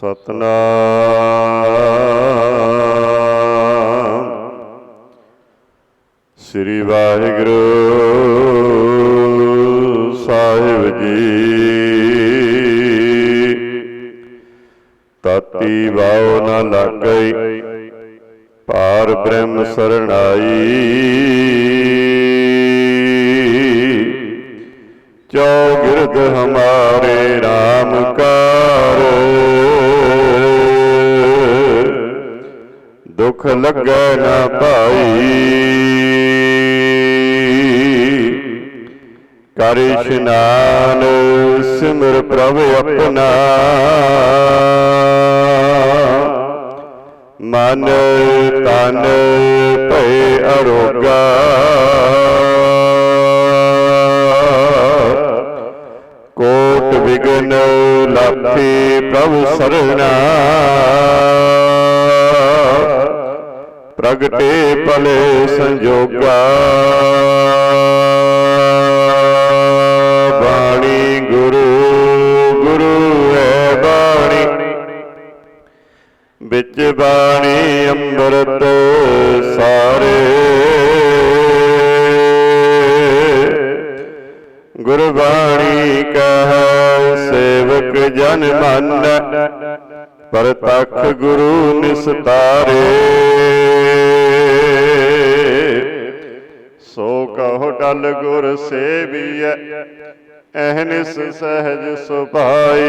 ਸਤਨਾਮ। ਕਰ ਇਸ਼ਨਾਨ ਸਿਮਰ ਪ੍ਰਭ ਆਪਣਾ। ਮਨ ਤਨ ਭੈ ਅਰੋਗਾ। ਕੋਟ ਵਿਗਨ ਲਾਪੇ ਪ੍ਰਭ ਸਰਣਾ। ਪ੍ਰਗਟੇ ਭਲੇ ਸੰਜੋਗਾ। ਵਿੱਚ ਬਾਣੀ ਅੰਮ੍ਰਿਤ ਸਾਰੇ। ਗੁਰਬਾਣੀ ਕਹੈ, ਸੇਵਕ ਜਨ ਮਨ, ਪਰਤਖ ਗੁਰੂ ਨਿਸਤਾਰੇ। ਸੋ ਕਹੋ ਟਲ ਗੁਰ ਸੇਵੀਐ ਅਹਨਿਸ ਸਹਿਜ ਸੁਭਾਈ।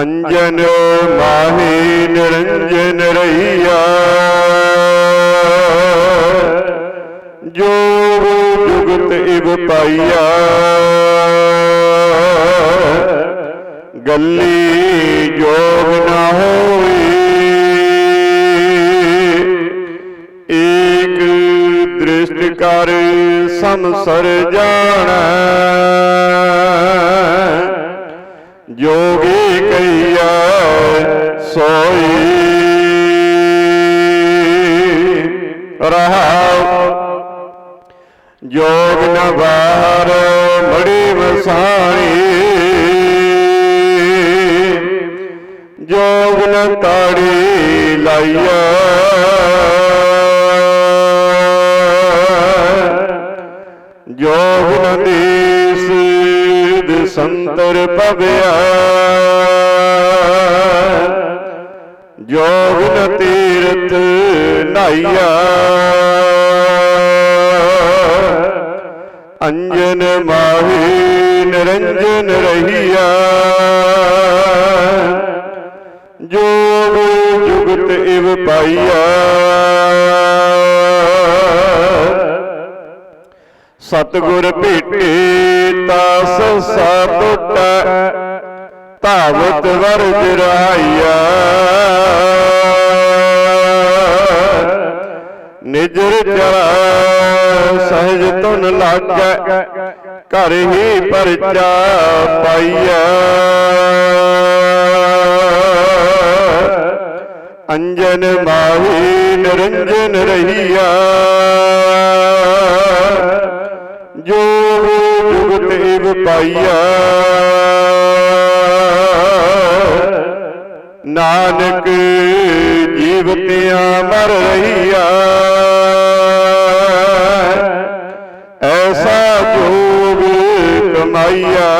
ਅੰਜਨ ਮਾਹੀ ਨਿਰੰਜਨ ਰਈਆ ਜੋ ਜੁਗਤ ਇਵ ਪਾਈਆ। ਗੱਲੀ ਜੋਗ ਨਾ ਹੋਈ। ਏਕ ਦ੍ਰਿਸ਼ਟ ਕਰ ਸੰਸਰ ਜਾਣੈ। ਜੋਗੀ ਕਈਆ ਸੋਈ। ਰਹਾਉ ਜੋਗ ਨ ਬਾਹਰ ਮੜੀ ਵਸਾਣੀ। ਜੋਗ ਨ ਤਾੜੀ ਲਾਈਆ। ਜੋਗ ਨ ਦੇਸ ਸੰਤਰ ਪਵਿਆ ਜੋਗਨ ਤੀਰਥ ਨਾਈਆ। ਅੰਜਨ ਮਾਹੀ ਨਿਰੰਜਨ ਰਹੀਆ। ਜੋ ਜੁਗਤ ਇਵ ਪਾਈਆ। ਸਤਗੁਰ ਭੇਟੇ ਤਾ ਸੰਸਾ ਟੁੱਟੈ ਧਾਵਤ ਵਰਜ ਰਾਈਆ ਨਿਜਰ ਚਰਾ ਸਹਿਜ ਤੁਨ ਲਾਗੈ, ਘਰ ਹੀ ਪਰਚਾ ਪਾਈਆ ਅੰਜਨ ਮਾਹੀ ਨਿਰੰਜਨ ਰਹੀਆ ਜੋ ਜੁਗਤ ਇਵ ਪਾਈਆ ਨਾਨਕ ਜੀਵਤਿਆਂ ਮਰ ਰਹੀਆ ਐਸਾ ਜੋਗ ਕਮਾਈਆ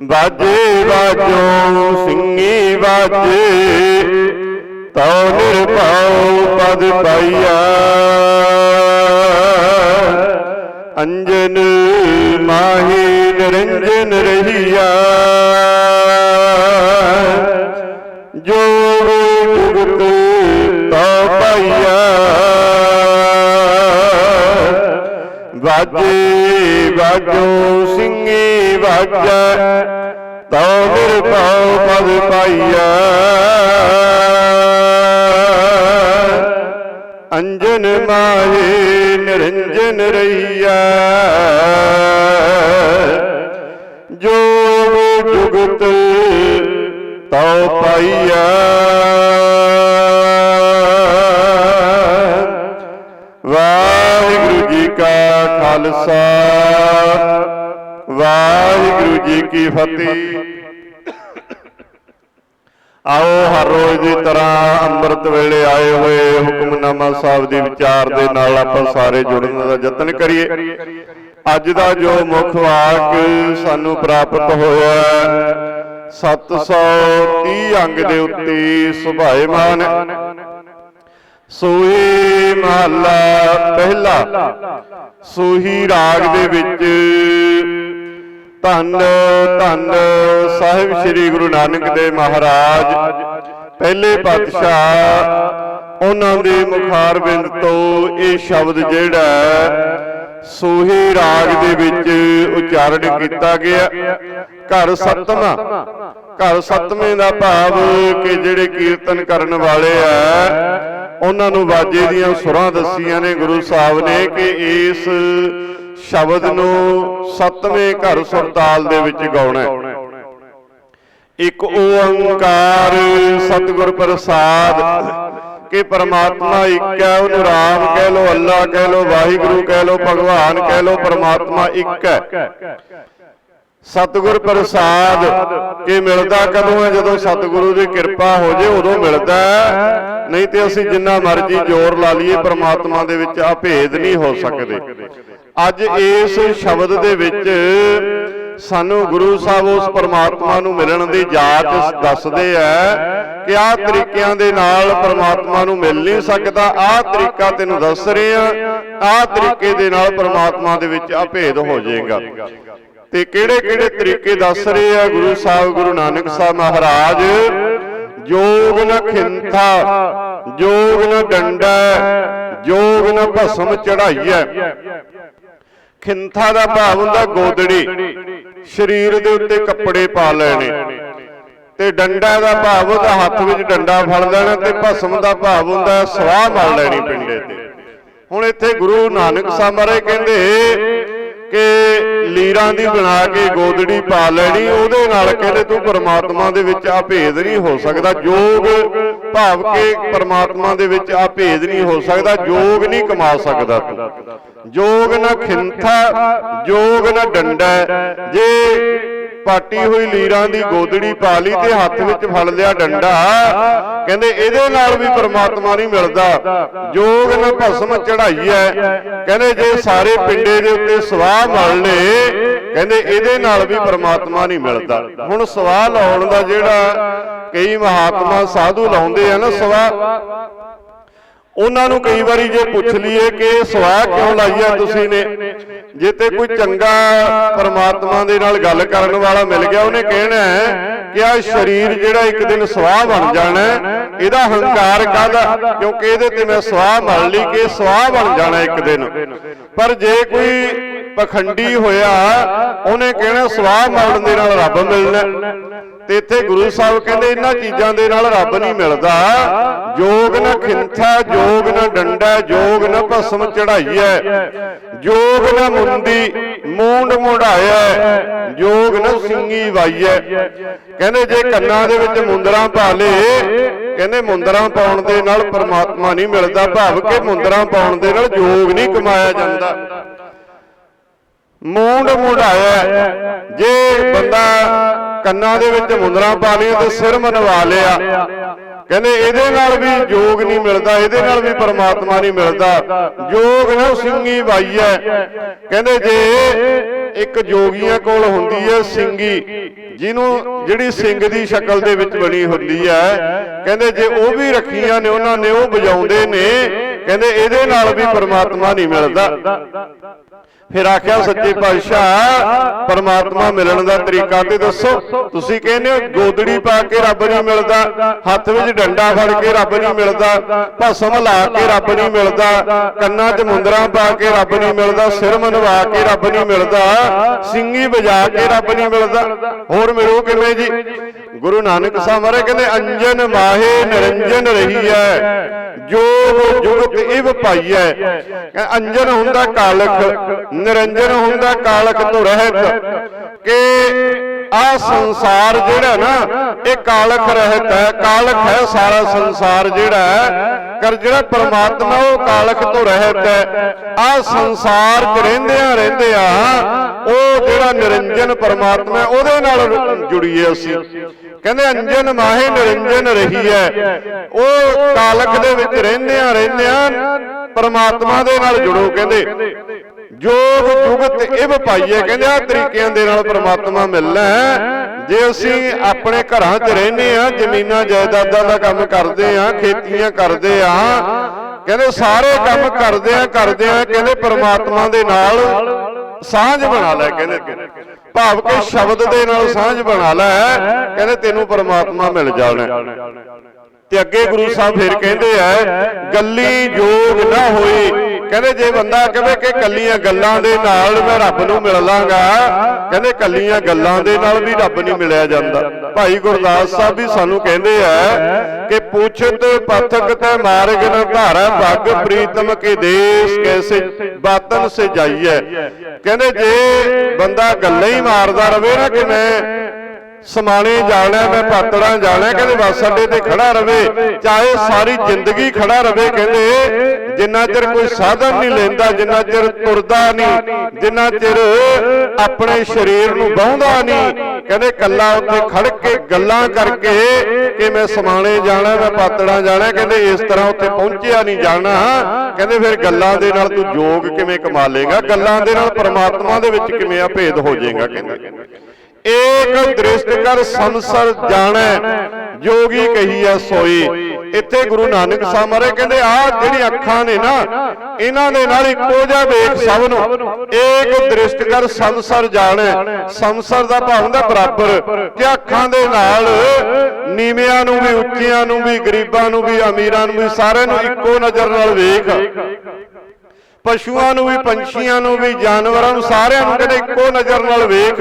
ਬਾਜੇ ਬਾਜੋ ਸਿੰਘੀ ਵਾਜੇ। ਤਉ ਨਿਰਭਉ ਪਦ ਪਾਈਆ। ਅੰਜਨ ਮਾਹੀ ਨਿਰੰਜਨ ਰਹੀਆ। ਜੋ ਜੁਗਤ ਤਉ ਪਾਈਆ। ਵਾਜੇ ਵਾਜੋ ਸਿੰਘੀ ਵਾਜੈ। ਤਉ ਨਿਰਭਉ ਪਦ ਪਾਈਆ ਅੰਜਨ ਮਾਹੇ ਨਿਰੰਜਨ ਰਹੀਆ ਜੋ ਜੁਗਤ ਤਉ ਪਾਈਆ ਵਾਹਿਗੁਰੂ ਜੀ ਕਾ ਖਾਲਸਾ। ਵਾਹਿਗੁਰੂ ਜੀ ਕੀ ਫਤਿਹ। ਆਓ ਹਰ ਰੋਜ਼ ਦੀ ਤਰ੍ਹਾਂ ਅੰਮ੍ਰਿਤ ਵੇਲੇ ਆਏ ਹੋਏ ਹੁਕਮਨਾਮਾ ਸਾਹਿਬ ਦੇ ਵਿਚਾਰ ਦੇ ਨਾਲ ਆਪਾਂ ਸਾਰੇ ਜੁੜਨ ਦਾ ਯਤਨ ਕਰੀਏ। ਅੱਜ ਦਾ ਜੋ ਮੁੱਖ ਵਾਕ ਸਾਨੂੰ ਪ੍ਰਾਪਤ ਹੋਇਆ ਹੈ, 730 ਅੰਗ ਦੇ ਉੱਤੇ ਸੁਭਾਏਮਾਨ। ਹੈ। ਸੋਹੀ ਮਹੱਲਾ ਪਹਿਲਾ ਸੋਹੀ ਰਾਗ ਦੇ ਵਿੱਚ ਧੰਨ ਧੰਨ ਸਾਹਿਬ ਸ੍ਰੀ ਗੁਰੂ ਨਾਨਕ ਦੇਵ ਮਹਾਰਾਜ। ਪਹਿਲੇ ਪਾਤਸ਼ਾਹ, ਉਹਨਾਂ ਦੇ ਮੁਖਾਰਬਿੰਦ ਤੋਂ ਇਹ ਸ਼ਬਦ ਜਿਹੜਾ ਸੋਹੀ ਰਾਗ ਦੇ ਵਿੱਚ ਉਚਾਰਨ ਕੀਤਾ ਗਿਆ। ਘਰ ਸਤਮਾ ਘਰ ਸਤਵੇਂ ਦਾ ਭਾਵ ਕਿ ਜਿਹੜੇ ਕੀਰਤਨ ਕਰਨ ਵਾਲੇ ਆ, ਉਹਨਾਂ ਨੂੰ ਬਾਜੇ ਦੀਆਂ ਸੁਰਾਂ ਦੱਸੀਆਂ ਨੇ ਗੁਰੂ ਸਾਹਿਬ ਨੇ ਕਿ ਇਸ ਸ਼ਬਦ ਨੂੰ ਸਤਵੇਂ ਘਰ ਸੁਰਤਾਲ ਦੇ ਵਿੱਚ ਗਾਉਣਾ ਇੱਕ ਓੰਕਾਰ ਸਤਿਗੁਰ ਪ੍ਰਸਾਦ ਕਿ ਪਰਮਾਤਮਾ ਇੱਕ ਹੈ, ਉਹਨੂੰ ਰਾਮ ਕਹਿ ਲੋ ਅੱਲਾ ਕਹਿ ਲੋ ਵਾਹਿਗੁਰੂ ਕਹਿ ਲੋ ਭਗਵਾਨ ਕਹਿ ਲੋ ਪਰਮਾਤਮਾ ਇੱਕ ਹੈ। ਸਤਿਗੁਰ ਪ੍ਰਸਾਦ ਕਿ ਮਿਲਦਾ ਕਦੋਂ ਹੈ? ਜਦੋਂ ਸਤਿਗੁਰੂ ਦੀ ਕਿਰਪਾ ਹੋ ਜੇ, ਉਦੋਂ ਮਿਲਦਾ ਨਹੀਂ ਤੇ ਅਸੀਂ ਜਿੰਨਾ ਮਰਜ਼ੀ ਜ਼ੋਰ ਲਾ ਲਈਏ, ਪ੍ਰਮਾਤਮਾ ਦੇ ਵਿੱਚ ਆ ਭੇਦ ਨਹੀਂ ਹੋ ਸਕਦੇ। ਅੱਜ ਇਸ ਸ਼ਬਦ ਦੇ ਵਿੱਚ ਸਾਨੂੰ ਗੁਰੂ ਸਾਹਿਬ ਉਸ ਪਰਮਾਤਮਾ ਨੂੰ ਮਿਲਣ ਦੀ ਜਾਚ ਦੱਸਦੇ ਆ ਕਿ ਆਹ ਤਰੀਕਿਆਂ ਦੇ ਨਾਲ ਪਰਮਾਤਮਾ ਨੂੰ ਮਿਲ ਨਹੀਂ ਸਕਦਾ। ਆਹ ਤਰੀਕਾ ਤੈਨੂੰ ਦੱਸ ਰਹੇ ਆ ਆਹ ਤਰੀਕੇ ਦੇ ਨਾਲ ਪਰਮਾਤਮਾ ਦੇ ਵਿੱਚ ਆ ਭੇਦ ਹੋ ਜਾਏਗਾ। ਤੇ ਕਿਹੜੇ ਕਿਹੜੇ ਤਰੀਕੇ ਦੱਸ ਰਹੇ ਆ ਗੁਰੂ ਸਾਹਿਬ ਗੁਰੂ ਨਾਨਕ ਸਾਹਿਬ ਮਹਾਰਾਜ? ਜੋਗ ਨ ਖਿੰਥਾ ਜੋਗ ਨ ਡੰਡਾ ਜੋਗ ਨ ਭਸਮ ਚੜਾਈਐ ਖਿੰਥਾ ਦਾ ਭਾਵ ਹੁੰਦਾ ਗੋਦੜੀ। ਸਰੀਰ ਦੇ ਉੱਤੇ ਕੱਪੜੇ ਪਾ ਲੈਣੇ। ਤੇ ਡੰਡਾ ਦਾ ਭਾਵ ਉਹਦਾ ਹੱਥ ਵਿੱਚ ਡੰਡਾ ਫੜ ਲੈਣਾ ਤੇ ਭਸਮ ਦਾ ਭਾਵ ਹੁੰਦਾ ਸਵਾਹ ਮਲ ਲੈਣੀ ਪਿੰਡੇ ਤੇ। ਹੁਣ ਇੱਥੇ ਗੁਰੂ ਨਾਨਕ ਸਾਹਿਬ ਮਹਾਰਾਜ ਕਹਿੰਦੇ ਕਿ ਲੀਰਾਂ ਦੀ ਬਣਾ ਕੇ ਗੋਦੜੀ ਪਾ ਲੈਣੀ, ਉਹਦੇ ਨਾਲ ਕਹਿੰਦੇ ਤੂੰ ਪਰਮਾਤਮਾ ਦੇ ਵਿੱਚ ਆ ਭੇਦ ਨਹੀਂ ਹੋ ਸਕਦਾ, ਜੋਗ ਭਾਵ ਕਿ ਪਰਮਾਤਮਾ ਦੇ ਵਿੱਚ ਆ ਭੇਦ ਨਹੀਂ ਹੋ ਸਕਦਾ, ਜੋਗ ਨਹੀਂ ਕਮਾ ਸਕਦਾ ਤੂੰ। ਜੋਗ ਨਾ ਖਿੰਥਾ ਜੋਗ ਨਾ ਡੰਡਾ। ਜੇ ਪਾਟੀ ਹੋਈ ਲੀਰਾਂ ਦੀ ਗੋਦੜੀ ਪਾ ਲਈ ਤੇ ਹੱਥ ਵਿੱਚ ਫੜ ਲਿਆ ਡੰਡਾ। ਕਹਿੰਦੇ ਇਹਦੇ ਨਾਲ ਵੀ ਪਰਮਾਤਮਾ ਨਹੀਂ ਮਿਲਦਾ। ਜੋਗ ਨ ਭਸਮ ਚੜਾਈਐ ਕਹਿੰਦੇ ਜੇ ਸਾਰੇ ਪਿੰਡੇ ਦੇ ਉੱਤੇ ਸਵਾਹ ਮਲ ਲੇ ਕਹਿੰਦੇ ਇਹਦੇ ਨਾਲ ਵੀ ਪਰਮਾਤਮਾ ਨਹੀਂ ਮਿਲਦਾ। ਹੁਣ ਸਵਾਹ ਲਾਉਣ ਦਾ ਜਿਹੜਾ ਕਈ ਮਹਾਤਮਾ ਸਾਧੂ ਲਾਉਂਦੇ ਆ ਨਾ ਸਵਾਹ। ਉਹਨਾਂ ਨੂੰ ਕਈ ਵਾਰੀ ਜੇ ਪੁੱਛ ਲਈਏ ਕਿ ਇਹ ਸਵਾਹ ਕਿਉਂ ਲਾਈ ਆ ਤੁਸੀਂ ਨੇ? ਜੇ ਤੇ ਕੋਈ ਚੰਗਾ ਪਰਮਾਤਮਾ ਦੇ ਨਾਲ ਗੱਲ ਕਰਨ ਵਾਲਾ ਮਿਲ ਗਿਆ, ਉਹਨੇ ਕਹਿਣਾ ਕਿ ਆ ਸਰੀਰ ਜਿਹੜਾ ਇੱਕ ਦਿਨ ਸਵਾਹ ਬਣ ਜਾਣਾ ਇਹਦਾ ਹੰਕਾਰ ਕਾਹਦਾ? ਕਿਉਂਕਿ ਇਹਦੇ ਤੇ ਮੈਂ ਸਵਾਹ ਮੰਨ ਲਈ ਕਿ ਸਵਾਹ ਬਣ ਜਾਣਾ ਇੱਕ ਦਿਨ। ਪਰ ਜੇ ਕੋਈ ਪਖੰਡੀ ਹੋਇਆ, ਉਹਨੇ ਕਹਿਣਾ ਸਵਾਹ ਮਰਨ ਦੇ ਨਾਲ ਰੱਬ ਮਿਲਣਾ। ਤੇ ਇੱਥੇ ਗੁਰੂ ਸਾਹਿਬ ਕਹਿੰਦੇ ਇਹਨਾਂ ਚੀਜ਼ਾਂ ਦੇ ਨਾਲ ਰੱਬ ਨਹੀਂ ਮਿਲਦਾ ਜੋਗ ਨਾ ਖਿੰਥਾ ਜੋਗ ਨਾ ਡੰਡਾ ਜੋਗ ਨਾ ਭਸਮ ਚੜਾਈਐ ਜੋਗ ਨਾ ਮੁੰਦੀ ਮੂੰਡ ਮੁੜਾਇਆ ਜੋਗ ਨਾ ਸਿੰਗੀ ਵਾਈਐ ਕਹਿੰਦੇ ਜੇ ਕੰਨਾਂ ਦੇ ਵਿੱਚ ਮੁੰਦਰਾਂ ਪਾ ਲੇ ਕਹਿੰਦੇ ਮੁੰਦਰਾਂ ਪਾਉਣ ਦੇ ਨਾਲ ਪਰਮਾਤਮਾ ਨਹੀਂ ਮਿਲਦਾ ਭਾਵ ਕਿ ਮੁੰਦਰਾਂ ਪਾਉਣ ਦੇ ਨਾਲ ਜੋਗ ਨਹੀਂ ਕਮਾਇਆ ਜਾਂਦਾ ਮੂੰਡ ਮੁੜਾਇਆ ਜੇ ਬੰਦਾ ਕੰਨਾਂ ਦੇ ਵਿੱਚ ਮੁੰਦਰਾਂ ਪਾ ਲਈਆਂ ਤੇ ਸਿਰ ਮਨਵਾ ਲਿਆ। ਕਹਿੰਦੇ ਇਹਦੇ ਨਾਲ ਵੀ ਜੋਗ ਨਹੀਂ ਮਿਲਦਾ, ਇਹਦੇ ਨਾਲ ਵੀ ਪਰਮਾਤਮਾ ਨਹੀਂ ਮਿਲਦਾ। ਜੋਗ ਨਾ ਸਿੰਘੀ ਵਾਈਐ ਕਹਿੰਦੇ ਜੇ ਇੱਕ ਜੋਗੀਆਂ ਕੋਲ ਹੁੰਦੀ ਹੈ ਸਿੰਘੀ ਜਿਹਨੂੰ ਜਿਹੜੀ ਸਿੰਘ ਦੀ ਸ਼ਕਲ ਦੇ ਵਿੱਚ ਬਣੀ ਹੁੰਦੀ ਹੈ, ਕਹਿੰਦੇ ਜੇ ਉਹ ਵੀ ਰੱਖੀਆਂ ਨੇ, ਉਹਨਾਂ ਨੇ ਉਹ ਵਜਾਉਂਦੇ ਨੇ, ਕਹਿੰਦੇ ਇਹਦੇ ਨਾਲ ਵੀ ਪਰਮਾਤਮਾ ਨਹੀਂ ਮਿਲਦਾ। ਫਿਰ ਆਖਿਆ ਸੱਚੇ ਪਾਤਸ਼ਾਹ ਪਰਮਾਤਮਾ ਮਿਲਣ ਦਾ ਤਰੀਕਾ ਤੇ ਦੱਸੋ। ਤੁਸੀਂ ਕਹਿੰਦੇ ਹੋ ਗੋਦੜੀ ਪਾ ਕੇ ਰੱਬ ਨਹੀਂ ਮਿਲਦਾ ਹੱਥ ਵਿੱਚ ਡੰਡਾ ਫੜ ਕੇ ਰੱਬ ਨਹੀਂ ਮਿਲਦਾ ਭਸਮ ਲਾ ਕੇ ਰੱਬ ਨਹੀਂ ਮਿਲਦਾ ਕੰਨਾਂ 'ਚ ਮੁੰਦਰਾਂ ਪਾ ਕੇ ਰੱਬ ਨਹੀਂ ਮਿਲਦਾ ਸਿਰ ਮਨਵਾ ਕੇ ਰੱਬ ਨਹੀਂ ਮਿਲਦਾ ਸਿੰਗੀ ਵਜਾ ਕੇ ਰੱਬ ਨਹੀਂ ਮਿਲਦਾ। ਹੋਰ ਮਿਲੂ ਕਿਵੇਂ ਜੀ? ਗੁਰੂ ਨਾਨਕ ਸਾਹਿਬ ਮਹਾਰਾਜ ਕਹਿੰਦੇ ਅੰਜਨ ਮਾਹੇ ਨਿਰੰਜਨ ਰਹੀ ਹੈ। ਜੋਗ ਜੁਗਤ ਇਵ ਪਾਈਐ ਕਹਿੰਦੇ ਅੰਜਨ ਹੁੰਦਾ ਕਾਲਖ। ਨਿਰੰਜਨ ਹੁੰਦਾ, ਕਾਲਕ ਤੋਂ ਰਹਿਤ ਕਿ ਆ ਸੰਸਾਰ ਜਿਹੜਾ ਨਾ, ਇਹ ਕਾਲਕ ਰਹਿਤ ਹੈ, ਕਾਲਕ ਹੈ ਸਾਰਾ ਸੰਸਾਰ ਜਿਹੜਾ ਕਰ ਜਿਹੜਾ ਪਰਮਾਤਮਾ, ਉਹ ਕਾਲਕ ਤੋਂ ਰਹਿਤ ਹੈ। ਆ ਸੰਸਾਰ 'ਚ ਰਹਿੰਦਿਆਂ ਰਹਿੰਦਿਆਂ, ਉਹ ਜਿਹੜਾ ਨਿਰੰਜਨ ਪਰਮਾਤਮਾ ਉਹਦੇ ਨਾਲ ਜੁੜੀਏ ਅਸੀਂ। ਕਹਿੰਦੇ ਅੰਜਨ ਮਾਹੇ ਨਿਰੰਜਨ ਰਹੀ ਹੈ ਉਹ ਕਾਲਕ ਦੇ ਵਿੱਚ ਰਹਿੰਦਿਆਂ ਰਹਿੰਦਿਆਂ, ਪਰਮਾਤਮਾ ਦੇ ਨਾਲ ਜੁੜੋ, ਕਹਿੰਦੇ। ਜੋਗ ਜੁਗਤ ਇਵ ਪਾਈਏ ਕਹਿੰਦੇ ਆ ਤਰੀਕਿਆਂ ਦੇ ਨਾਲ ਪ੍ਰਮਾਤਮਾ ਮਿਲਣਾ। ਜੇ ਅਸੀਂ ਆਪਣੇ ਘਰਾਂ 'ਚ ਰਹਿੰਦੇ ਆ ਜ਼ਮੀਨਾਂ ਜਾਇਦਾਦਾਂ ਦਾ ਕੰਮ ਕਰਦੇ ਆ ਖੇਤੀਆਂ ਕਰਦੇ ਆ ਕਹਿੰਦੇ ਸਾਰੇ ਕੰਮ ਕਰਦੇ ਆ ਕਰਦੇ ਆ ਕਹਿੰਦੇ ਪ੍ਰਮਾਤਮਾ ਦੇ ਨਾਲ ਸਾਂਝ ਬਣਾ ਲੈ ਕਹਿੰਦੇ। ਭਾਵ ਕਿ ਸ਼ਬਦ ਦੇ ਨਾਲ ਸਾਂਝ ਬਣਾ ਲੈ ਕਹਿੰਦੇ ਤੈਨੂੰ ਪ੍ਰਮਾਤਮਾ ਮਿਲ ਜਾਣਾ। ਤੇ ਅੱਗੇ ਗੁਰੂ ਸਾਹਿਬ ਫਿਰ ਕਹਿੰਦੇ ਆ ਗੱਲੀ ਜੋਗ ਨਾ ਹੋਈ ਕਹਿੰਦੇ ਜੇ ਬੰਦਾ ਕਹੇ ਕਿ ਕੱਲੀਆਂ ਗੱਲਾਂ ਦੇ ਨਾਲ ਮੈਂ ਰੱਬ ਨੂੰ ਮਿਲ ਲਾਂਗਾ, ਕਹਿੰਦੇ ਕੱਲੀਆਂ ਗੱਲਾਂ ਦੇ ਨਾਲ ਵੀ ਰੱਬ ਨਹੀਂ ਮਿਲਿਆ ਜਾਂਦਾ। ਭਾਈ ਗੁਰਦਾਸ ਸਾਹਿਬ ਵੀ ਸਾਨੂੰ ਕਹਿੰਦੇ ਆ ਕਿ ਪੁੱਛਤ ਪਥਕ ਤੇ ਮਾਰਗ ਨ ਧਾਰੈ ਭਗ ਪ੍ਰੀਤਮ ਕੇ ਦੇਸ ਕੈਸੇ ਬਾਤਨ ਸੇ ਜਾਈਐ। ਕਹਿੰਦੇ ਜੇ ਬੰਦਾ ਗੱਲਾਂ ਹੀ ਮਾਰਦਾ ਰਵੇ ਨਾ ਕਿ ਮੈਂ ਸਮਾਣੇ ਜਾਣਾ ਮੈਂ ਪਾਤੜਾਂ ਜਾਣਾ ਕਹਿੰਦੇ ਬੱਸ ਅੱਡੇ ਤੇ ਖੜਾ ਰਵੇ ਚਾਹੇ ਸਾਰੀ ਜ਼ਿੰਦਗੀ ਖੜਾ ਰਵੇ ਕਹਿੰਦੇ ਜਿੰਨਾ ਚਿਰ ਕੋਈ ਸਾਧਨ ਨਹੀਂ ਲੈਂਦਾ ਜਿੰਨਾ ਚਿਰ ਤੁਰਦਾ ਨਹੀਂ ਜਿੰਨਾ ਚਿਰ ਆਪਣੇ ਸਰੀਰ ਨੂੰ ਬਾਹੁੰਦਾ ਨਹੀਂ ਕਹਿੰਦੇ ਕੱਲਾ ਉੱਥੇ ਖੜ ਕੇ ਗੱਲਾਂ ਕਰਕੇ ਕਿ ਮੈਂ ਸਮਾਣੇ ਜਾਣਾ ਮੈਂ ਪਾਤੜਾਂ ਜਾਣਾ ਕਹਿੰਦੇ ਇਸ ਤਰ੍ਹਾਂ ਉੱਥੇ ਪਹੁੰਚਿਆ ਨਹੀਂ ਜਾਣਾ ਕਹਿੰਦੇ ਫਿਰ ਗੱਲਾਂ ਦੇ ਨਾਲ ਤੂੰ ਜੋਗ ਕਿਵੇਂ ਕਮਾ ਲੇਗਾ ਗੱਲਾਂ ਦੇ ਨਾਲ ਪਰਮਾਤਮਾ ਦੇ ਵਿੱਚ ਕਿਵੇਂ ਆ ਭੇਦ ਹੋ ਜਾਏਗਾ ਕਹਿੰਦੇ। ਏਕ ਦ੍ਰਿਸ਼ਟ ਕਰ ਸੰਸਰ ਜਾਣੈ, ਜੋਗੀ ਕਹੀਐ ਸੋਈ। ਇੱਥੇ ਗੁਰੂ ਨਾਨਕ ਸਾਹਿਬ ਮਹਾਰਾਜ ਕਹਿੰਦੇ, ਆ ਜਿਹੜੀ ਅੱਖਾਂ ਨੇ ਨਾ, ਇਹਨਾਂ ਦੇ ਨਾਲ ਇੱਕੋ ਜਿਹਾ ਵੇਖ ਸਭ ਨੂੰ। ਏਕ ਦ੍ਰਿਸ਼ਟ ਕਰ ਸੰਸਰ ਜਾਣੈ, ਸੰਸਰ ਦਾ ਭਾਵ ਹੁੰਦਾ ਬਰਾਬਰ। ਕਿ ਅੱਖਾਂ ਦੇ ਨਾਲ ਨੀਵਿਆਂ ਨੂੰ ਵੀ, ਉੱਚਿਆਂ ਨੂੰ ਵੀ, ਗਰੀਬਾਂ ਨੂੰ ਵੀ, ਅਮੀਰਾਂ ਨੂੰ ਵੀ, ਸਾਰਿਆਂ ਨੂੰ ਇੱਕੋ ਨਜ਼ਰ ਨਾਲ ਵੇਖ। ਪਸ਼ੂਆਂ ਨੂੰ ਵੀ, ਪੰਛੀਆਂ ਨੂੰ ਵੀ, ਜਾਨਵਰਾਂ ਨੂੰ, ਸਾਰਿਆਂ ਨੂੰ ਕਹਿੰਦੇ ਇੱਕੋ ਨਜ਼ਰ ਨਾਲ ਵੇਖ।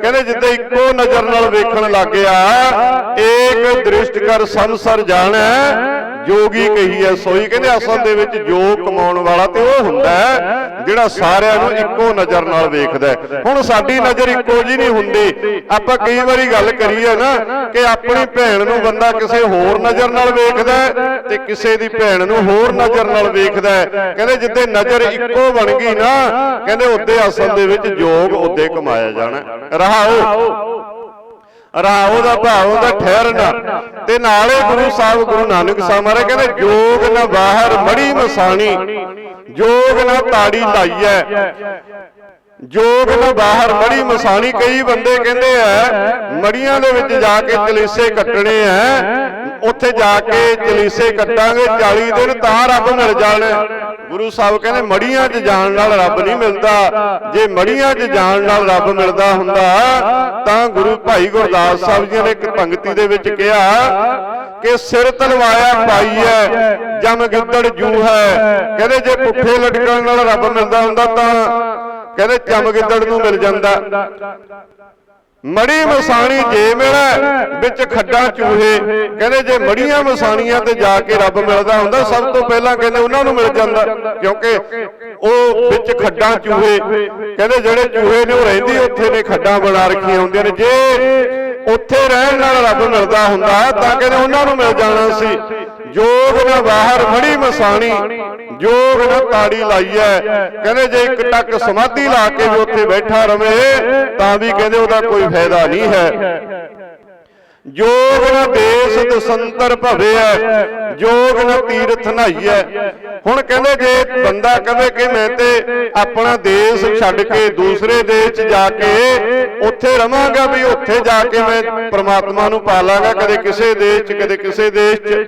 ਕਹਿੰਦੇ ਜਿੱਦਾਂ ਇੱਕੋ ਨਜ਼ਰ ਨਾਲ ਵੇਖਣ ਲੱਗ ਗਿਆ, ਏਕ ਦ੍ਰਿਸ਼ਟ ਕਰ ਸੰਸਰ ਜਾਣੈ, ਜੋਗੀ ਕਹੀ ਕਹੀਐ ਸੋਈ। ਕਹਿੰਦੇ ਅਸਲ ਦੇ ਵਿੱਚ ਜੋ ਕਮਾਉਣ ਵਾਲਾ ਤੇ ਉਹ ਹੁੰਦਾ ਜਿਹੜਾ ਸਾਰਿਆਂ ਨੂੰ ਇੱਕੋ ਨਜ਼ਰ ਨਾਲ ਵੇਖਦਾ ਹੁਣ ਸਾਡੀ ਨਜ਼ਰ ਇੱਕੋ ਜੀ ਨਹੀਂ ਹੁੰਦੀ। ਆਪਾਂ ਕਈ ਵਾਰੀ ਗੱਲ ਕਰੀਏ ਨਾ ਕਿ ਆਪਣੀ ਭੈਣ ਨੂੰ ਬੰਦਾ ਕਿਸੇ ਹੋਰ ਨਜ਼ਰ ਨਾਲ ਵੇਖਦਾ ਤੇ ਕਿਸੇ ਦੀ ਭੈਣ ਨੂੰ ਹੋਰ ਨਜ਼ਰ ਨਾਲ ਵੇਖਦਾ ਕਹਿੰਦੇ ਜਿੱਦੇ ਨਜ਼ਰ ਇੱਕੋ ਬਣ ਗਈ ਨਾ ਕਹਿੰਦੇ ਉੱਦੇ ਅਸਲ ਦੇ ਵਿੱਚ ਜੋਗ ਉੱਦੇ ਕਮਾਇਆ ਜਾਣਾ। ਰਹਾਓ। ਰਾਹੋ ਦਾ ਭਾਵ ਹੁੰਦਾ ਠਹਿਰਨਾ। ਤੇ ਨਾਲੇ ਗੁਰੂ ਸਾਹਿਬ ਗੁਰੂ ਨਾਨਕ ਸਾਹਿਬ ਮਹਾਰਾਜ ਕਹਿੰਦੇ ਜੋਗ ਨਾ ਬਾਹਰ ਮੜੀ ਮਸਾਣੀ। ਜੋਗ ਨਾ ਤਾੜੀ ਲਾਈਐ। ਜੋਗ ਨਾ ਬਾਹਰ ਮੜੀ ਮਸਾਣੀ ਕਈ ਬੰਦੇ ਕਹਿੰਦੇ ਆ, ਮੜੀਆਂ ਦੇ ਵਿੱਚ ਜਾ ਕੇ ਚਲੀਸੇ ਕੱਟਣੇ ਆ, ਉੱਥੇ ਜਾ ਕੇ ਚਲੀਸੇ ਕੱਟਾਂਗੇ 40 ਦਿਨ ਤਾਂ ਰੱਬ ਮਿਲ ਜਾਣਾ। ਗੁਰੂ ਸਾਹਿਬ ਕਹਿੰਦੇ, ਮੜੀਆਂ 'ਚ ਜਾਣ ਨਾਲ ਰੱਬ ਨਹੀਂ ਮਿਲਦਾ। ਜੇ ਮੜੀਆਂ 'ਚ ਜਾਣ ਨਾਲ ਰੱਬ ਮਿਲਦਾ ਹੁੰਦਾ, ਤਾਂ ਗੁਰੂ ਭਾਈ ਗੁਰਦਾਸ ਸਾਹਿਬ ਜੀ ਨੇ ਇੱਕ ਪੰਕਤੀ ਦੇ ਵਿੱਚ ਕਿਹਾ ਕਿ ਸਿਰ ਤਲਵਾਇਆ ਪਾਈ ਹੈ ਜਮ ਗਿੱਦੜ ਜੂ ਹੈ। ਕਹਿੰਦੇ, ਜੇ ਪੁੱਠੇ ਲਟਕਣ ਨਾਲ ਰੱਬ ਮਿਲਦਾ ਹੁੰਦਾ ਤਾਂ ਕਹਿੰਦੇ ਚਮ ਗਿੱਦੜ ਨੂੰ ਮਿਲ ਜਾਂਦਾ। ਮੜੀ ਮਸਾਣੀ ਜੇ ਮਿਲੇ ਵਿੱਚ ਖੱਡਾਂ ਚੂਹੇ। ਕਹਿੰਦੇ ਜੇ ਮੜੀਆਂ ਮਸਾਣੀਆਂ ਤੇ ਜਾ ਕੇ ਰੱਬ ਮਿਲਦਾ ਹੁੰਦਾ ਸਭ ਤੋਂ ਪਹਿਲਾਂ ਕਹਿੰਦੇ ਉਹਨਾਂ ਨੂੰ ਮਿਲ ਜਾਂਦਾ। ਕਿਉਂਕਿ ਉਹ ਵਿੱਚ ਖੱਡਾਂ ਚੂਹੇ। ਕਹਿੰਦੇ ਜਿਹੜੇ ਚੂਹੇ ਨੇ ਉਹ ਰਹਿੰਦੀ ਉੱਥੇ ਨੇ ਖੱਡਾਂ ਬਣਾ ਰੱਖੀਆਂ ਹੁੰਦੀਆਂ ਨੇ। ਜੇ ਉੱਥੇ ਰਹਿਣ ਨਾਲ ਰੱਬ ਮਿਲਦਾ ਹੁੰਦਾ ਤਾਂ ਕਹਿੰਦੇ ਉਹਨਾਂ ਨੂੰ ਮਿਲ ਜਾਣਾ ਸੀ। ਜੋਗ ਨਾ ਬਾਹਰ ਮੜੀ ਮਸਾਣੀ, ਜੋਗ ਨਾ ਤਾੜੀ ਲਾਈਐ। ਕਹਿੰਦੇ ਜੇ ਇੱਕ ਟੱਕ ਸਮਾਧੀ ਲਾ ਕੇ ਵੀ ਉੱਥੇ ਬੈਠਾ ਰਵੇ, ਤਾਂ ਵੀ ਕਹਿੰਦੇ ਉਹਦਾ ਕੋਈ ਫਾਇਦਾ ਨਹੀਂ ਹੈ। ਜੋਗ ਨਾ ਦੇਸ ਦਸੰਤਰ ਭਵਿਐ, ਜੋਗ ਨ ਤੀਰਥ ਨਹਾਈਐ ਹੁਣ ਕਹਿੰਦੇ ਜੇ ਬੰਦਾ ਕਹੇ ਕਿ ਮੈਂ ਤੇ ਆਪਣਾ ਦੇਸ਼ ਛੱਡ ਕੇ ਦੂਸਰੇ ਦੇਸ਼ 'ਚ ਜਾ ਕੇ ਉੱਥੇ ਰਵਾਂਗਾ ਵੀ ਉੱਥੇ ਜਾ ਕੇ ਮੈਂ ਪ੍ਰਮਾਤਮਾ ਨੂੰ ਪਾਲਾਂਗਾ, ਕਦੇ ਕਿਸੇ ਦੇਸ਼ 'ਚ, ਕਦੇ ਕਿਸੇ ਦੇਸ਼ 'ਚ।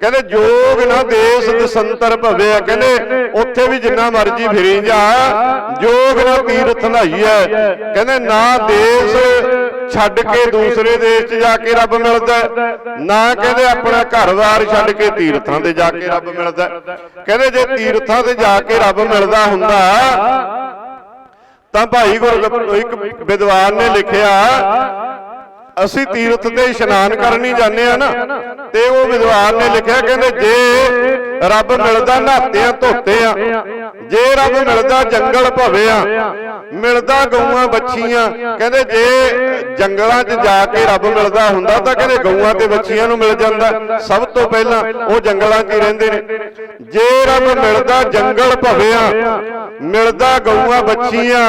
ਕਹਿੰਦੇ ਜੋਗ ਨਾ ਦੇਸ ਦਸੰਤਰ ਭਵਿਆ ਕਹਿੰਦੇ ਉੱਥੇ ਵੀ ਜਿੰਨਾ ਮਰਜ਼ੀ ਫਿਰੀ ਜਾ। ਜੋਗ ਨਾ ਤੀਰਥ ਨਹਾਈਐ ਕਹਿੰਦੇ ਨਾ ਦੇਸ਼ ਛੱਡ ਕੇ ਦੂਸਰੇ ਦੇਸ਼ 'ਚ ਜਾ ਕੇ ਰੱਬ ਮਿਲਦਾ ਨਾ ਕਹਿੰਦੇ ਆਪਣਾ ਘਰ-ਬਾਰ ਛੱਡ ਕੇ ਤੀਰਥਾਂ ਤੇ ਜਾ ਕੇ ਰੱਬ ਮਿਲਦਾ ਕਹਿੰਦੇ ਜੇ ਤੀਰਥਾਂ ਤੇ ਜਾ ਕੇ ਰੱਬ ਮਿਲਦਾ ਹੁੰਦਾ ਤਾਂ ਭਾਈ ਗੁਰ ਇੱਕ ਵਿਦਵਾਨ ਨੇ ਲਿਖਿਆ ਅਸੀਂ ਤੀਰਥ ਤੇ ਇਸ਼ਨਾਨ ਕਰਨ ਹੀ ਜਾਂਦੇ ਆ ਨਾ। ਤੇ ਉਹ ਵਿਦਵਾਨ ਨੇ ਲਿਖਿਆ ਕਹਿੰਦੇ ਜੇ ਰੱਬ ਮਿਲਦਾ ਨਹਾਤਿਆਂ ਧੋਤਿਆਂ ਜੇ ਰੱਬ ਮਿਲਦਾ ਜੰਗਲ ਭਵਿਆ ਮਿਲਦਾ ਗਊਆਂ ਬੱਚੀਆਂ ਕਹਿੰਦੇ ਜੇ ਜੰਗਲਾਂ 'ਚ ਜਾ ਕੇ ਰੱਬ ਮਿਲਦਾ ਹੁੰਦਾ ਤਾਂ ਕਹਿੰਦੇ ਗਊਆਂ ਤੇ ਬੱਚੀਆਂ ਨੂੰ ਮਿਲ ਜਾਂਦਾ। ਸਭ ਤੋਂ ਪਹਿਲਾਂ ਉਹ ਜੰਗਲਾਂ 'ਚ ਹੀ ਰਹਿੰਦੇ ਨੇ। ਜੇ ਰੱਬ ਮਿਲਦਾ ਜੰਗਲ ਭਵਿਆ ਮਿਲਦਾ ਗਊਆਂ ਬੱਚੀਆਂ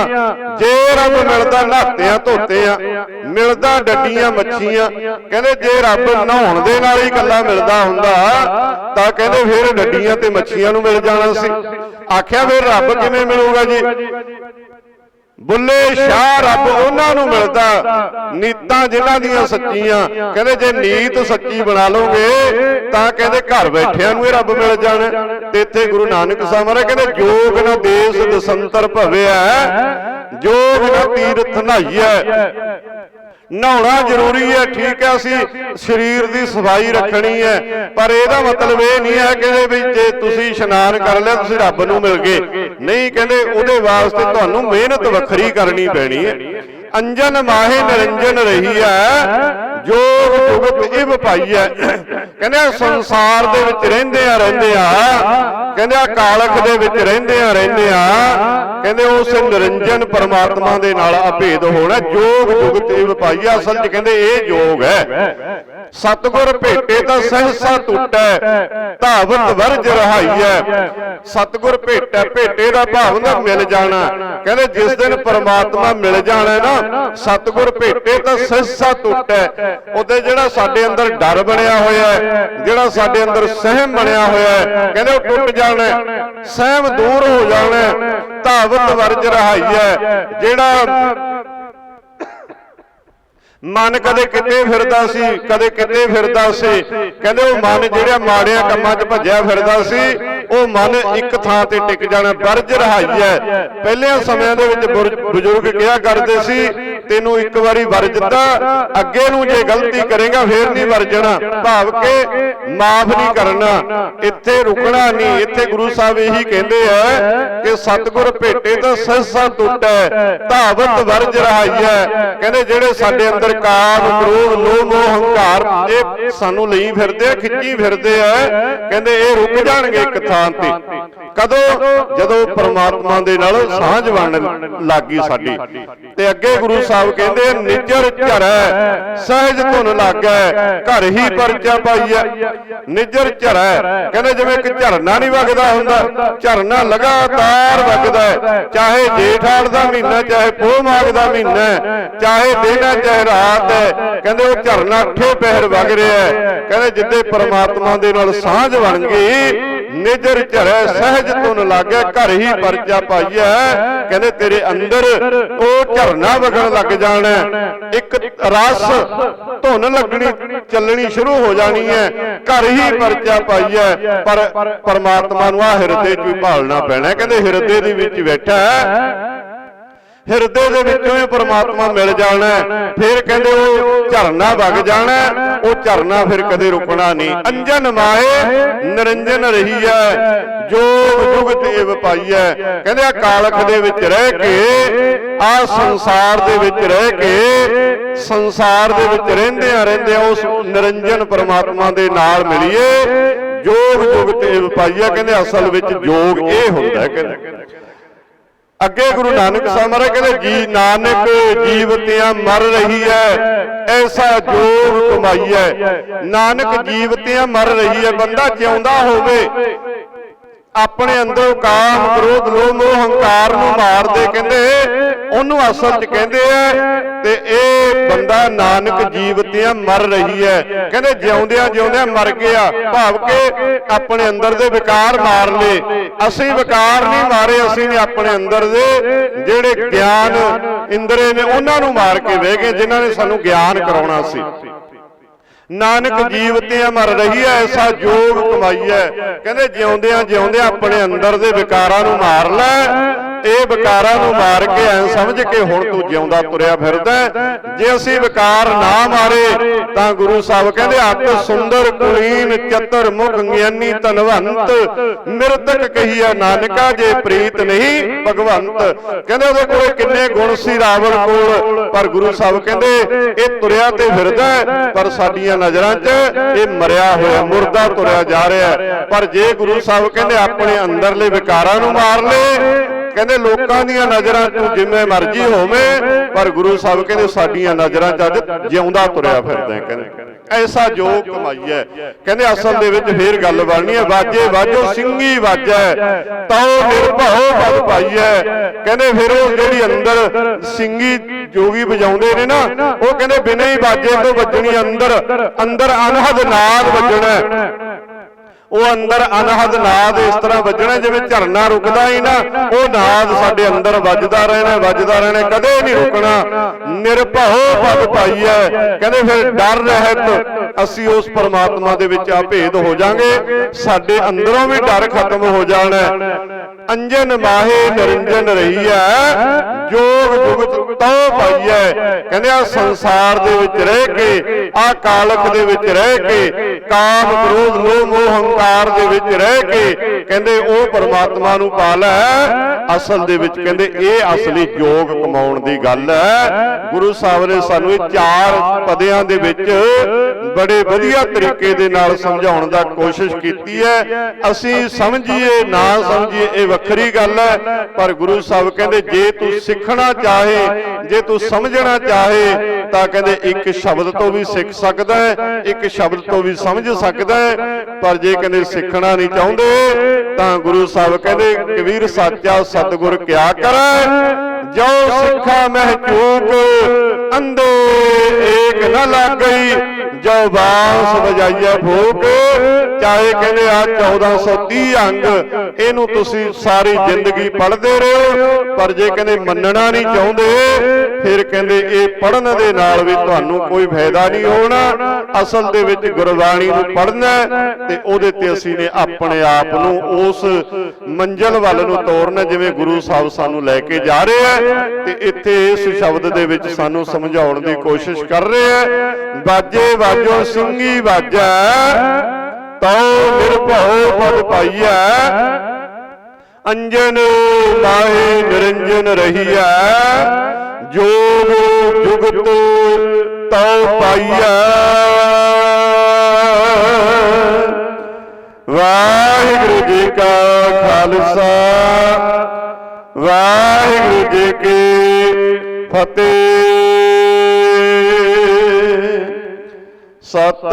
ਜੇ ਰੱਬ ਮਿਲਦਾ ਨਹਾਤਿਆਂ ਧੋਤਿਆਂ ਮਿਲਦਾ ਡੱਡੀਆਂ ਮੱਛੀਆਂ, ਕਹਿੰਦੇ ਜੇ ਰੱਬ ਨਹਾਉਣ ਦੇ ਨਾਲ ਹੀ ਇਕੱਲਾ ਮਿਲਦਾ ਹੁੰਦਾ, ਤਾਂ ਕਹਿੰਦੇ ਫਿਰ ਡੱਡੀਆਂ ਤੇ ਮੱਛੀਆਂ ਨੂੰ ਮਿਲ ਜਾਣਾ ਸੀ। ਆਖਿਆ ਫਿਰ ਰੱਬ ਕਿਵੇਂ ਮਿਲੂਗਾ ਜੀ? ਬੁੱਲੇ ਸ਼ਾਹ ਰੱਬ ਉਹਨਾਂ ਨੂੰ ਮਿਲਦਾ, ਨੀਤਾਂ ਜਿਨ੍ਹਾਂ ਦੀਆਂ ਸੱਚੀਆਂ। ਕਹਿੰਦੇ ਜੇ ਨੀਤ ਸੱਚੀ ਬਣਾ ਲਓਗੇ, ਤਾਂ ਕਹਿੰਦੇ ਘਰ ਬੈਠਿਆਂ ਨੂੰ ਇਹ ਰੱਬ ਮਿਲ ਜਾਣਾ। ਤੇ ਇੱਥੇ ਗੁਰੂ ਨਾਨਕ ਸਾਹਿਬ ਮਹਾਰਾਜ ਕਹਿੰਦੇ, ਜੋਗ ਨਾ ਦੇਸ ਦਸੰਤਰ ਭਵਿਆ ਜੋਗ ਨਾ ਤੀਰਥ ਨਹਾਈਐ। ਨਹਾਉਣਾ ਜ਼ਰੂਰੀ ਹੈ ਠੀਕ ਹੈ ਅਸੀਂ ਸਰੀਰ ਦੀ ਸਫ਼ਾਈ ਰੱਖਣੀ ਹੈ। ਪਰ ਇਹਦਾ ਮਤਲਬ ਇਹ ਨਹੀਂ ਹੈ ਕਿ ਵੀ ਜੇ ਤੁਸੀਂ ਇਸ਼ਨਾਨ ਕਰ ਲਿਆ ਤੁਸੀਂ ਰੱਬ ਨੂੰ ਮਿਲ ਗਏ। ਨਹੀਂ ਕਹਿੰਦੇ ਉਹਦੇ ਵਾਸਤੇ ਤੁਹਾਨੂੰ ਮਿਹਨਤ ਵੱਖਰੀ ਕਰਨੀ ਪੈਣੀ ਹੈ। ਅੰਜਨ ਮਾਹੇ ਨਿਰੰਜਨ ਰਹੀ ਹੈ। ਜੋਗ ਜੁਗਤ ਇਹ ਇਵ ਹੈ। ਕਹਿੰਦੇ ਸੰਸਾਰ ਦੇ ਵਿੱਚ ਰਹਿੰਦੇ ਆ ਰਹਿੰਦੇ ਆ। ਕਹਿੰਦੇ ਆ ਕਾਲਖ ਦੇ ਵਿੱਚ ਰਹਿੰਦੇ ਆ ਰਹਿੰਦੇ ਆ। ਕਹਿੰਦੇ ਉਸ ਨਿਰੰਜਨ ਪਰਮਾਤਮਾ ਦੇ ਨਾਲ ਅਭੇਦ ਹੋਣਾ ਜੋਗ ਜੁਗਤ ਇਵ ਪਾਈਐ ਅਸਲ 'ਚ ਕਹਿੰਦੇ ਇਹ ਜੋਗ ਹੈ। ਸਤਗੁਰ ਭੇਟੇ ਤਾਂ ਸਹਸਾ ਟੁੱਟੈ, ਧਾਵਤ ਵਰਜ ਰਹਾਈਐ ਸਤਗੁਰ ਭੇਟੈ, ਭੇਟੇ ਦਾ ਭਾਵ ਹੁੰਦਾ ਮਿਲ ਜਾਣਾ। ਕਹਿੰਦੇ ਜਿਸ ਦਿਨ ਪਰਮਾਤਮਾ ਮਿਲ ਜਾਣਾ ਨਾ, ਸਤਗੁਰ ਭੇਟੇ ਤਾਂ ਸਹਸਾ ਟੁੱਟੈ। ਉਹਦੇ ਜਿਹੜਾ ਸਾਡੇ ਅੰਦਰ ਡਰ ਬਣਿਆ ਹੋਇਆ ਹੈ, ਜਿਹੜਾ ਸਾਡੇ ਅੰਦਰ ਸਹਿਮ ਬਣਿਆ ਹੋਇਆ ਹੈ, ਕਹਿੰਦੇ ਉਹ ਟੁੱਟ ਜਾਣਾ ਸਹਿਮ ਦੂਰ ਹੋ ਜਾਣਾ ਧਾਵਤ ਵਰਜ ਰਹਾਈਐ ਜਿਹੜਾ ਮਨ ਕਦੇ ਕਿਤੇ ਫਿਰਦਾ ਸੀ, ਕਦੇ ਕਿਤੇ ਫਿਰਦਾ ਸੀ। ਕਹਿੰਦੇ ਉਹ ਮਨ ਜਿਹੜਾ ਮਾੜਿਆਂ ਕੰਮਾਂ 'ਚ ਭੱਜਿਆ ਫਿਰਦਾ ਸੀ, ਉਹ ਮਨ ਇੱਕ ਥਾਂ ਤੇ ਟਿਕ ਜਾਣਾ ਵਰਜ ਰਹਾਈਐ ਪਹਿਲਿਆਂ ਸਮਿਆਂ ਦੇ ਵਿੱਚ ਬਜ਼ੁਰਗ ਕਿਹਾ ਕਰਦੇ ਸੀ, ਤੈਨੂੰ ਇੱਕ ਵਾਰੀ ਵਰਜਦਾ ਅੱਗੇ ਨੂੰ ਜੇ ਗਲਤੀ ਕਰੇਗਾ, ਫੇਰ ਨਹੀਂ ਵਰਜਣਾ ਭਾਵ ਕਿ ਮਾਫ ਨਹੀਂ ਕਰਨਾ। ਇੱਥੇ ਰੁਕਣਾ ਨਹੀਂ। ਇੱਥੇ ਗੁਰੂ ਸਾਹਿਬ ਇਹੀ ਕਹਿੰਦੇ ਆ ਕਿ ਸਤਿਗੁਰ ਭੇਟੇ ਤਾਂ ਸਹਸਾ ਟੁੱਟੈ ਧਾਵਤ ਵਰਜ ਰਹਾਈਐ ਕਹਿੰਦੇ ਜਿਹੜੇ ਸਾਡੇ ਅੰਦਰ ਕਾਮ ਕ੍ਰੋਧ ਲੋਭ ਹੰਕਾਰ ਇਹ ਸਾਨੂੰ ਲਈ ਫਿਰਦੇ ਆ, ਖਿੱਚੀ ਫਿਰਦੇ ਆ। ਕਹਿੰਦੇ ਇਹ ਰੁਕ ਜਾਣਗੇ ਇੱਕ ਥਾਂ ਤੇ। ਕਦੋਂ? ਜਦੋਂ ਪ੍ਰਮਾਤਮਾ ਦੇ ਨਾਲ ਸਾਂਝ ਬਣਨ ਲੱਗੀ ਸਾਡੀ। ਤੇ ਅੱਗੇ ਗੁਰੂ ਸਾਹਿਬ ਕਹਿੰਦੇ ਨਿਜਰ ਝਰੈ ਸਹਿਜ ਧੁਨ ਲਾਗੈ ਘਰ ਹੀ ਪਰਚਾ ਪਾਈਐ ਨਿਜਰ ਝਰੈ ਕਹਿੰਦੇ ਜਿਵੇਂ ਇੱਕ ਝਰਨਾ ਨਹੀਂ ਵਗਦਾ ਹੁੰਦਾ ਝਰਨਾ ਲਗਾਤਾਰ ਵਗਦਾ। ਚਾਹੇ ਜੇਠਾੜ ਦਾ ਮਹੀਨਾ ਚਾਹੇ ਪੋਹ ਮਾਘ ਦਾ ਮਹੀਨਾ ਚਾਹੇ ਦਿਨ ਹੈ ਚਾਹੇ ਰਾਤ ਹੈ। ਕਹਿੰਦੇ ਉਹ ਝਰਨਾ ਅੱਠੇ ਪਹਿਰ ਵਗ ਰਿਹਾ ਹੈ। ਕਹਿੰਦੇ ਜਿੱਦੇ ਪ੍ਰਮਾਤਮਾ ਦੇ ਨਾਲ ਸਾਂਝ ਬਣ ਗਈ ਨਿਜਰ ਝਰੈ ਸਹਿਜ ਸਹਿਜ ਧੁਨ ਲਾਗੇ ਘਰ ਹੀ ਪਰਚਾ ਪਾਈਐ ਕਹਿੰਦੇ ਤੇਰੇ ਅੰਦਰ ਉਹ ਝਰਨਾ ਵਗਣ ਲੱਗ ਜਾਣਾ। ਇੱਕ ਰਸ ਧੁਨ ਲੱਗਣੀ ਚੱਲਣੀ ਸ਼ੁਰੂ ਹੋ ਜਾਣੀ ਹੈ। ਘਰ ਹੀ ਪਰਚਾ ਪਾਈਐ ਪਰ ਪਰਮਾਤਮਾ ਨੂੰ ਆ ਹਿਰਦੇ 'ਚ ਹੀ ਭਾਲਣਾ ਪੈਣਾ। ਕਹਿੰਦੇ ਹਿਰਦੇ ਦੇ ਵਿੱਚ ਬੈਠਾ ਹਿਰਦੇ ਦੇ ਵਿੱਚੋਂ ਹੀ ਪਰਮਾਤਮਾ ਮਿਲ ਜਾਣਾ ਫਿਰ ਕਹਿੰਦੇ ਉਹ ਝਰਨਾ ਵਗ ਜਾਣਾ ਉਹ ਝਰਨਾ ਫਿਰ ਕਦੇ ਰੁਕਣਾ ਨਹੀਂ। ਅੰਜਨ ਮਾਏ, ਨਿਰੰਜਨ ਰਹੀ ਹੈ ਜੋ ਜੁਗਤ ਏਵ ਪਾਈਐ। ਕਹਿੰਦੇ ਆ ਕਾਲਖ ਦੇ ਵਿੱਚ ਰਹਿ ਕੇ, ਆ ਸੰਸਾਰ ਦੇ ਵਿੱਚ ਰਹਿ ਕੇ, ਸੰਸਾਰ ਦੇ ਵਿੱਚ ਰਹਿੰਦਿਆਂ ਰਹਿੰਦਿਆਂ ਉਸ ਨਿਰੰਜਨ ਪਰਮਾਤਮਾ ਦੇ ਨਾਲ ਮਿਲੀਏ। ਜੋਗ ਜੁਗਤ ਏਵ ਪਾਈਐ। ਕਹਿੰਦੇ ਅਸਲ ਵਿੱਚ ਜੋਗ ਇਹ ਹੁੰਦਾ ਕਹਿੰਦੇ ਅੱਗੇ ਗੁਰੂ ਨਾਨਕ ਸਾਹਿਬ ਮਹਾਰਾਜ ਕਹਿੰਦੇ, ਜੀ ਨਾਨਕ, ਜੀਵਤਿਆਂ ਮਰ ਰਹੀ ਹੈ, ਐਸਾ ਜੋਗ ਹੈ। ਨਾਨਕ, ਜੀਵਤਿਆਂ ਮਰ ਰਹੀ ਹੈ, ਬੰਦਾ ਜਿਉਂਦਾ ਹੋਵੇ ਆਪਣੇ ਅੰਦਰੋਂ ਕਾਮ, ਕ੍ਰੋਧ, ਲੋਭ ਮੋਹ ਹੰਕਾਰ ਨੂੰ ਮਾਰਦੇ ਕਹਿੰਦੇ, ਉਹਨੂੰ ਅਸਲ 'ਚ ਕਹਿੰਦੇ ਆ ਤੇ ਇਹ ਬੰਦਾ ਨਾਨਕ ਜੀਵਤਿਆਂ ਮਰ ਰਹੀ ਹੈ। ਕਹਿੰਦੇ ਜਿਉਂਦਿਆਂ ਜਿਉਂਦਿਆਂ ਮਰ ਗਿਆ, ਭਾਵ ਕਿ ਆਪਣੇ ਅੰਦਰ ਦੇ ਵਿਕਾਰ ਮਾਰ ਲਏ। ਅਸੀਂ ਵਿਕਾਰ ਨਹੀਂ ਮਾਰੇ, ਅਸੀਂ ਨੇ ਆਪਣੇ ਅੰਦਰ ਦੇ ਜਿਹੜੇ ਗਿਆਨ ਇੰਦਰੇ ਨੇ, ਉਹਨਾਂ ਨੂੰ ਮਾਰ ਕੇ ਵਹਿ ਗਏ, ਜਿਨ੍ਹਾਂ ਨੇ ਸਾਨੂੰ ਗਿਆਨ ਕਰਾਉਣਾ ਸੀ। ਨਾਨਕ ਜੀਵਤਿਆਂ ਮਰ ਰਹੀ ਐ ਐਸਾ ਜੋਗ ਕਮਾਈਐ ਕਹਿੰਦੇ ਜਿਉਂਦਿਆਂ ਜਿਉਂਦਿਆਂ ਆਪਣੇ ਅੰਦਰ ਦੇ ਵਿਕਾਰਾਂ ਨੂੰ ਮਾਰ ਲੈ। ਇਹ ਵਿਕਾਰਾਂ ਨੂੰ ਮਾਰ ਕੇ ਐ ਸਮਝ ਕੇ ਹੁਣ ਤੂੰ ਜਿਉਂਦਾ ਤੁਰਿਆ ਫਿਰਦਾ। ਜੇ ਅਸੀਂ ਵਿਕਾਰ ਨਾ ਮਾਰੇ ਤਾਂ ਗੁਰੂ ਸਾਹਿਬ ਕਹਿੰਦੇ ਅੱਤ ਸੁੰਦਰ ਕੁਲੀਨ ਚਤਰ ਮੁਖ ਗਿਆਨੀ ਧਨਵੰਤ। ਮਿਰਤਕ ਕਹੀਆ ਨਾਨਕਾ ਜੇ ਪ੍ਰੀਤ ਨਹੀਂ ਭਗਵੰਤ। ਕਹਿੰਦੇ ਉਹਦੇ ਕੋਲੇ ਕਿੰਨੇ ਗੁਣ ਸੀ ਰਾਵਣ ਕੋਲ। ਪਰ ਗੁਰੂ ਸਾਹਿਬ ਕਹਿੰਦੇ ਇਹ ਤੁਰਿਆ ਤੇ ਫਿਰਦਾ ਪਰ ਸਾਡੀਆਂ ਨਜ਼ਰਾਂ 'ਚ ਇਹ ਮਰਿਆ ਹੋਇਆ, ਮੁਰਦਾ ਤੁਰਿਆ ਜਾ ਰਿਹਾ ਪਰ ਜੇ ਗੁਰੂ ਸਾਹਿਬ ਕਹਿੰਦੇ ਆਪਣੇ ਅੰਦਰਲੇ ਵਿਕਾਰਾਂ ਨੂੰ ਮਾਰ ਲੇ, ਕਹਿੰਦੇ ਲੋਕਾਂ ਦੀਆਂ ਨਜ਼ਰਾਂ 'ਚ ਜਿਵੇਂ ਮਰਜ਼ੀ ਹੋਵੇ, ਪਰ ਗੁਰੂ ਸਾਹਿਬ ਕਹਿੰਦੇ ਸਾਡੀਆਂ ਨਜ਼ਰਾਂ 'ਚ ਅੱਜ ਜਿਉਂਦਾ ਤੁਰਿਆ ਫਿਰਦਾ ਹੈ, ਕਹਿੰਦੇ। ਐਸਾ ਜੋਗ ਕਮਾਈਐ। ਕਹਿੰਦੇ ਅਸਲ ਦੇ ਵਿੱਚ ਫੇਰ ਗੱਲ ਬਣਨੀ ਹੈ ਵਾਜੇ ਵਾਜੋ ਸਿੰਘੀ ਵਾਜੈ। ਤਉ ਨਿਰਭਉ ਪਦ ਪਾਈਐ। ਕਹਿੰਦੇ ਫਿਰ ਉਹ ਜਿਹੜੀ ਅੰਦਰ ਸਿੰਘੀ ਜੋਗੀ ਵਜਾਉਂਦੇ ਨੇ ਨਾ, ਉਹ ਕਹਿੰਦੇ ਬਿਨਾਂ ਹੀ ਵਾਜੇ ਤੋਂ ਵੱਜਣੀ ਅੰਦਰ। ਅੰਦਰ ਅਨਹਦ ਨਾਦ ਵੱਜਣਾ। ਉਹ ਅੰਦਰ ਅਨਹਦ ਨਾਦ ਇਸ ਤਰ੍ਹਾਂ ਵੱਜਣਾ ਜਿਵੇਂ ਝਰਨਾ ਰੁਕਦਾ ਹੀ ਨਾ, ਉਹ ਨਾਦ ਸਾਡੇ ਅੰਦਰ ਵੱਜਦਾ ਰਹਿਣਾ ਵੱਜਦਾ ਰਹਿਣਾ, ਕਦੇ ਨਹੀਂ ਰੁਕਣਾ। ਨਿਰਭਉ ਪਦ ਪਾਈਐ। ਕਹਿੰਦੇ ਫਿਰ ਡਰ ਰਹਿਤ, ਅਸੀਂ ਉਸ ਪਰਮਾਤਮਾ ਦੇ ਵਿੱਚ ਆ ਭੇਦ ਹੋ ਜਾਾਂਗੇ। ਸਾਡੇ ਅੰਦਰੋਂ ਵੀ ਡਰ ਖਤਮ ਹੋ ਜਾਣਾ। ਅੰਜਨ ਮਾਹੇ ਨਿਰੰਜਨ ਰਹੀਐ। ਜੋਗ ਜੁਗਤ ਤਉ ਪਾਈਐ। ਕਹਿੰਦੇ ਆ ਸੰਸਾਰ ਦੇ ਵਿੱਚ ਰਹਿ ਕੇ, ਆ ਕਾਲਖ ਦੇ ਵਿੱਚ ਰਹਿ ਕੇ, ਕਾਮ ਕ੍ਰੋਧ, ਲੋਭ, ਮੋਹ ਹੰਕਾਰ ਦੇ ਵਿੱਚ ਰਹਿ ਕੇ ਕਹਿੰਦੇ ਉਹ ਪਰਮਾਤਮਾ ਨੂੰ ਪਾ ਲੈ। ਅਸਲ ਦੇ ਵਿੱਚ ਕਹਿੰਦੇ ਇਹ ਅਸਲੀ ਜੋਗ ਕਮਾਉਣ ਦੀ ਗੱਲ ਹੈ। ਗੁਰੂ ਸਾਹਿਬ ਨੇ ਸਾਨੂੰ ਇਹ ਚਾਰ ਪਦਿਆਂ ਦੇ ਵਿੱਚ ਬੜੇ ਵਧੀਆ ਤਰੀਕੇ ਦੇ ਨਾਲ ਸਮਝਾਉਣ ਦਾ ਕੋਸ਼ਿਸ਼ ਕੀਤੀ ਹੈ। ਅਸੀਂ ਸਮਝੀਏ, ਨਾ ਸਮਝੀਏ, ਇਹ ਵੱਖਰੀ ਗੱਲ ਹੈ। ਪਰ ਗੁਰੂ ਸਾਹਿਬ ਕਹਿੰਦੇ, ਜੇ ਤੂੰ ਸਿੱਖਣਾ ਚਾਹੇ, ਜੇ ਤੂੰ ਸਮਝਣਾ ਚਾਹੇ ਤਾਂ ਕਹਿੰਦੇ ਇੱਕ ਸ਼ਬਦ ਤੋਂ ਵੀ ਸਿੱਖ ਸਕਦਾ ਹੈ ਇੱਕ ਸ਼ਬਦ ਤੋਂ ਵੀ ਸਮਝ ਸਕਦਾ ਹੈ ਪਰ ਜੇ ਕਹਿੰਦੇ ਸਿੱਖਣਾ ਨਹੀਂ ਚਾਹੁੰਦੇ ਤਾਂ ਗੁਰੂ ਸਾਹਿਬ ਕਹਿੰਦੇ ਕਬੀਰ ਸਾਚਾ ਸਤਿਗੁਰ ਕਿਆ ਕਰੈ? ਜੋ ਸਿੱਖਾ ਮਹਿ ਚੂਕ ਅੰਦੇ ਏਕ ਨ ਲੱਗਈ ਜੋ ਬਾਂਸ ਵਜਾਈਐ ਫੂਕ ਚਾਹੇ ਕਹਿੰਦੇ ਆ 1430 ਅੰਗ ਇਹਨੂੰ ਤੁਸੀਂ ਸਾਰੀ ਜ਼ਿੰਦਗੀ ਪੜ੍ਹਦੇ ਰਹੋ ਪਰ ਜੇ ਕਹਿੰਦੇ ਮੰਨਣਾ ਨਹੀਂ ਚਾਹੁੰਦੇ ਫਿਰ ਕਹਿੰਦੇ ਇਹ ਪੜਨ ਦੇ ਨਾਲ ਵੀ ਤੁਹਾਨੂੰ ਕੋਈ ਫਾਇਦਾ ਨਹੀਂ ਹੋਣਾ। ਅਸਲ ਦੇ ਵਿੱਚ ਗੁਰਬਾਣੀ ਨੂੰ ਪੜ੍ਹਨਾ ਹੈ ਤੇ ਉਹਦੇ ਤੇ ਅਸੀਂ ਨੇ ਆਪਣੇ ਆਪ ਨੂੰ ਉਸ ਮੰਜ਼ਲ ਵੱਲ ਨੂੰ ਤੋਰਨਾ ਜਿਵੇਂ ਗੁਰੂ ਸਾਹਿਬ ਸਾਨੂੰ ਲੈ ਕੇ ਜਾ ਰਹੇ ਹੈ ਤੇ ਇੱਥੇ ਇਸ ਸ਼ਬਦ ਦੇ ਵਿੱਚ ਸਾਨੂੰ ਸਮਝਾਉਣ ਦੀ ਕੋਸ਼ਿਸ਼ ਕਰ ਰਹੇ ਹੈ ਬਾਜੇ ਵਾਜੋ ਸਿੰਘੀ ਵਾਜੈ, ਤਉ ਨਿਰਭਉ ਪਦ ਪਾਈਐ। ਅੰਜਨ ਮਾਹੇ ਨਿਰੰਜਨ ਰਹੀਐ, ਜੋਗ ਜੁਗਤ ਤਉ ਪਾਈਐ। ਵਾਹਿਗੁਰੂ ਜੀ ਕਾ ਖਾਲਸਾ, ਵਾਹਿਗੁਰੂ ਜੀ ਕੀ ਫਤਿਹ। ਸਤਿ